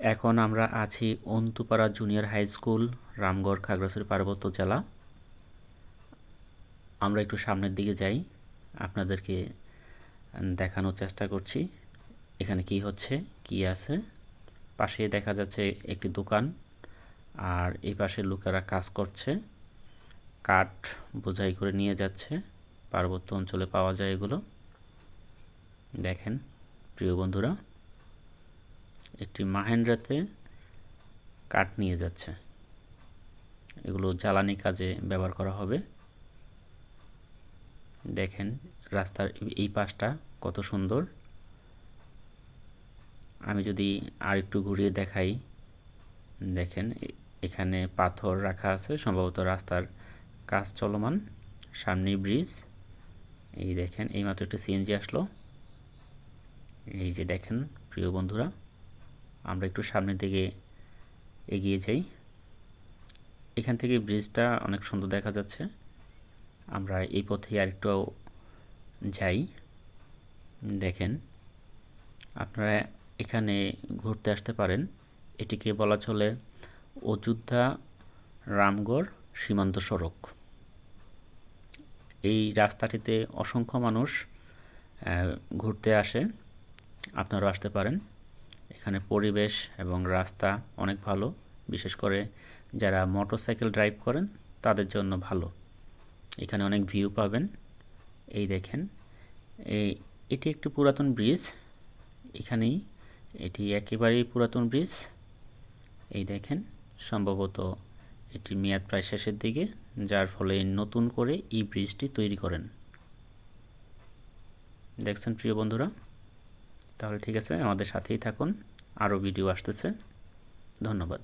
এখন আমরা আছি Antupara junior high school, Ramgarh Khagrachhari পার্বত্য জেলা। আমরা একটু সামনের দিকে যাই, আপনাদেরকে দেখানোর চেষ্টা করছি। এখানে কি হচ্ছে, কি আছে? পাশে দেখা যাচ্ছে একটি দোকান, আর এই পাশে লোকেরা কাজ করছে। কাঠ বোঝাই করে নিয়ে যাচ্ছে, পার্বত্য অঞ্চলে পাওয়া যায় এগুলো। দেখেন, প্রিয় বন্ধুরা। একটি মাহেন্দ্রাতে কাঠ নিয়ে যাচ্ছে। এগুলো জ্বালানি কাজে ব্যবহার করা হবে। দেখেন রাস্তার এই পাশটা কত সুন্দর। আমি যদি আর একটু ঘুরিয়ে দেখাই, দেখেন এখানে পাথর রাখা আছে, সম্ভবত রাস্তার কাজ চলমান। সামনে ব্রিজ। এই দেখেন, এইমাত্র একটু সিএনজি আসলো। এই যে দেখেন, প্রিয় বন্ধুরা আমরা একটু সামনের দিকে এগিয়ে যাই। এখান থেকে ব্রিজটা অনেক সুন্দর দেখা যাচ্ছে। আমরা এই পথে আরেকটু যাই। দেখেন, আপনারা এখানে ঘুরতে আসতে পারেন। এটিকে বলা চলে অযোধ্যা রামগড় সীমান্ত সড়ক। এই রাস্তাটিতে অসংখ্য মানুষ ঘুরতে আসে। আপনারাও আসতে পারেন। এখানে পরিবেশ এবং রাস্তা অনেক ভালো। বিশেষ করে যারা মোটরসাইকেল ড্রাইভ করেন, তাদের জন্য ভালো। এখানে অনেক ভিউ পাবেন। এই দেখেন এই এটি একটি পুরাতন ব্রিজ। এখানেই এটি একেবারেই পুরাতন ব্রিজ। এই দেখেন, সম্ভবত এটি মেয়াদ প্রায় শেষের দিকে, যার ফলে নতুন করে এই ব্রিজটি তৈরি করেন। দেখছেন প্রিয় বন্ধুরা? তাহলে ঠিক আছে আমাদের সাথেই থাকুন। আরও ভিডিও আসতেছে। ধন্যবাদ।